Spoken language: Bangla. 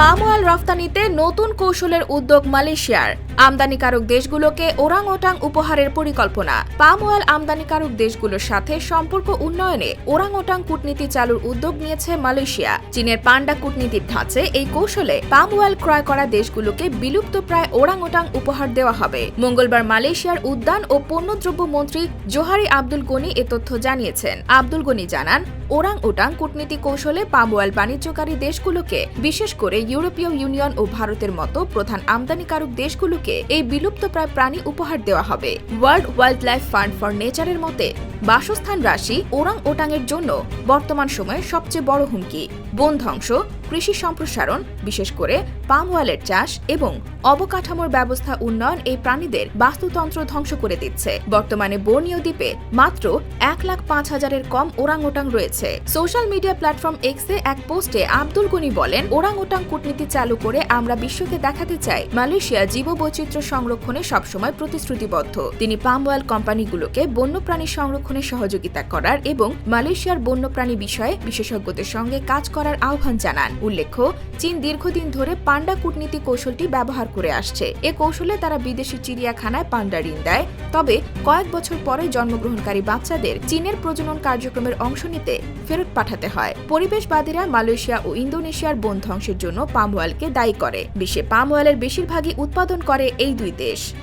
পাম অয়েল রফতানিতে নতুন কৌশলের উদ্যোগ মালয়েশিয়ার। আমদানিকারক দেশগুলোকে ওরাং ওটাং উপহারের পরিকল্পনা। পাম অয়েল আমদানিকারক দেশগুলোর সাথে সম্পর্ক উন্নয়নে ওরাং ওটাং কূটনীতি চালুর উদ্যোগ নিয়েছে মালয়েশিয়া। চীনের পান্ডা কূটনীতির ধাঁচে এই কৌশলে পাম অয়েল ক্রয় করা দেশগুলোকে বিলুপ্ত প্রায় ওরাং ওটাং উপহার দেওয়া হবে। মঙ্গলবার মালয়েশিয়ার উদ্যান ও পণ্যদ্রব্য মন্ত্রী জোহারি আব্দুল গনি এ তথ্য জানিয়েছেন। আব্দুল গনি জানান ওরাং ওটাং কূটনীতি কৌশলে পাম অয়েল বাণিজ্যকারী দেশগুলোকে, বিশেষ করে ইউরোপীয় ইউনিয়ন ও ভারতের মতো প্রধান আমদানিকারক দেশগুলোকে এই বিলুপ্তপ্রায় প্রাণী উপহার দেওয়া হবে। World wildlife fund for নেচারের মতে, বাসস্থান রাশি ওরাং ওটাংয়ের জন্য বর্তমান সময়ে সবচেয়ে বড় হুমকি। বন ধ্বংস, কৃষি সম্প্রসারণ, বিশেষ করে পাম অয়েলের চাষ এবং অবকাঠামোর ব্যবস্থা উন্নয়ন এই প্রাণীদের বাস্তুতন্ত্র ধ্বংস করে দিচ্ছে। বর্তমানে বর্ণীয় দ্বীপে মাত্র এক লাখ পাঁচ হাজারের কম ওরাং ওটাং রয়েছে। সোশ্যাল মিডিয়া প্ল্যাটফর্ম এক্সে এক পোস্টে আব্দুল গনি বলেন, ওরাং ওটাং কূটনীতি চালু করে আমরা বিশ্বকে দেখাতে চাই। মালয়েশিয়া জীববৈচিত্র্য সংরক্ষণে সবসময় প্রতিশ্রুতিবদ্ধ। তিনি পাম অয়েল কোম্পানিগুলোকে বন্যপ্রাণী সংরক্ষণে সহযোগিতা করার এবং মালয়েশিয়ার বন্যপ্রাণী বিষয়ে বিশেষজ্ঞদের সঙ্গে কাজ করার আহ্বান জানান। উল্লেখ্য, চীন দীর্ঘদিন ধরে পান্ডা কূটনীতি কৌশলটি ব্যবহার করে আসছে। এ কৌশলে তারা বিদেশি চিড়িয়াখানায় পান্ডা ঋণ দেয়। তবে কয়েক বছর পরে জন্মগ্রহণকারী বাচ্চাদের চীনের প্রজনন কার্যক্রমের অংশ নিতে ফেরত পাঠাতে হয়। পরিবেশবাদীরা মালয়েশিয়া ও ইন্দোনেশিয়ার বন ধ্বংসের জন্য পাম অয়েলকে দায়ী করে। বিশ্বে পাম অয়েলের বেশিরভাগই উৎপাদন করে এই দুই দেশ।